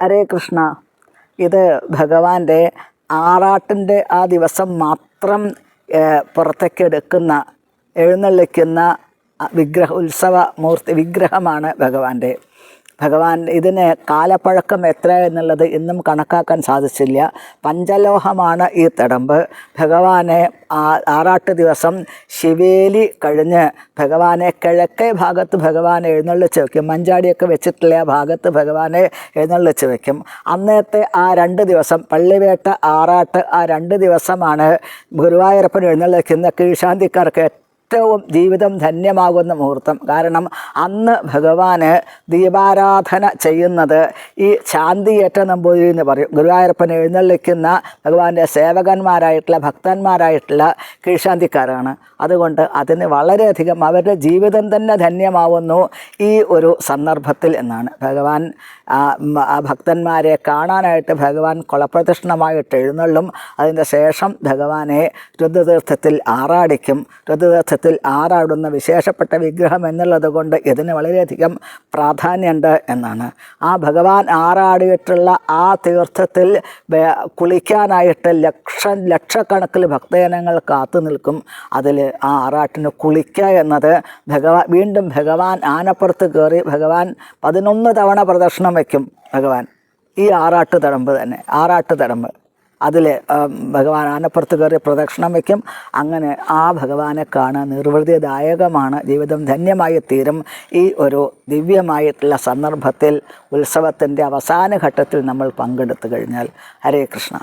ഹരേ കൃഷ്ണ. ഇത് ഭഗവാന്റെ ആറാട്ടിന്റെ ആ ദിവസം മാത്രം പുറത്തേക്ക് എടുക്കുന്ന എഴുന്നള്ളിക്കുന്ന വിഗ്രഹ ഉത്സവ മൂർത്തി വിഗ്രഹമാണ് ഭഗവാന്റെ. ഭഗവാൻ ഇതിന് കാലപ്പഴക്കം എത്ര എന്നുള്ളത് ഇന്നും കണക്കാക്കാൻ സാധിച്ചില്ല. പഞ്ചലോഹമാണ് ഈ തടമ്പ്. ഭഗവാനെ ആറാട്ട് ദിവസം ശിവേലി കഴിഞ്ഞ് ഭഗവാനെ കിഴക്കേ ഭാഗത്ത് ഭഗവാനെ എഴുന്നള്ളിച്ച് വയ്ക്കും മഞ്ചാടിയൊക്കെ വെച്ചിട്ടുള്ള ആ ഭാഗത്ത് ഭഗവാനെ എഴുന്നള്ളിച്ച് വയ്ക്കും അന്നത്തെ ആ രണ്ട് ദിവസം പള്ളിവേട്ട ആറാട്ട് ആ രണ്ട് ദിവസമാണ് ഗുരുവായൂരപ്പൻ എഴുന്നള്ളിക്കുന്ന കീഴ്ശാന്തിക്കാർക്ക് ഏറ്റവും ജീവിതം ധന്യമാകുന്ന മുഹൂർത്തം. കാരണം അന്ന് ഭഗവാന് ദീപാരാധന ചെയ്യുന്നത് ഈ ശാന്തിയേറ്റ നമ്പൂതിരി എന്ന് പറയും. ഗുരുവായൂരപ്പൻ എഴുന്നള്ളിക്കുന്ന ഭഗവാന്റെ സേവകന്മാരായിട്ടുള്ള ഭക്തന്മാരായിട്ടുള്ള കീഴ്ശാന്തിക്കാരാണ്. അതുകൊണ്ട് അതിന് വളരെയധികം അവരുടെ ജീവിതം തന്നെ ധന്യമാവുന്നു ഈ ഒരു സന്ദർഭത്തിൽ എന്നാണ്. ഭഗവാൻ ആ ഭക്തന്മാരെ കാണാനായിട്ട് ഭഗവാൻ കുളപ്രദക്ഷിണമായിട്ട് എഴുന്നള്ളും. അതിന്റെ ശേഷം ഭഗവാനെ രുദ്രതീർത്ഥത്തിൽ ആറാടിക്കും. രുദ്രതീർത്ഥത്തിൽ ആറാടുന്ന വിശേഷപ്പെട്ട വിഗ്രഹം എന്നുള്ളത് കൊണ്ട് ഇതിന് വളരെയധികം പ്രാധാന്യമുണ്ട് എന്നാണ്. ആ ഭഗവാൻ ആറാടിയിട്ടുള്ള ആ തീർത്ഥത്തിൽ കുളിക്കാനായിട്ട് ലക്ഷ ലക്ഷക്കണക്കിൽ ഭക്തജനങ്ങൾ കാത്തു നിൽക്കും. അതിൽ ആ ആറാട്ടിന് കുളിക്കുക എന്നത് ഭഗവാൻ വീണ്ടും ഭഗവാൻ ആനപ്പുറത്ത് കയറി ഭഗവാൻ പതിനൊന്ന് തവണ പ്രദർശനം വയ്ക്കും. ഭഗവാൻ ഈ ആറാട്ട് തടമ്പ് തന്നെ ആറാട്ട് തടമ്പ് അതിൽ ഭഗവാൻ ആനപ്പുറത്ത് കയറി പ്രദക്ഷിണം വയ്ക്കും. അങ്ങനെ ആ ഭഗവാനെ കാണാൻ നിർവൃതിദായകമാണ്. ജീവിതം ധന്യമായി തീരും. ഈ ഒരു ദിവ്യമായിട്ടുള്ള സന്ദർഭത്തിൽ ഉത്സവത്തിന്റെ അവസാന ഘട്ടത്തിൽ നമ്മൾ പങ്കെടുത്തു കഴിഞ്ഞാൽ ഹരേ കൃഷ്ണ.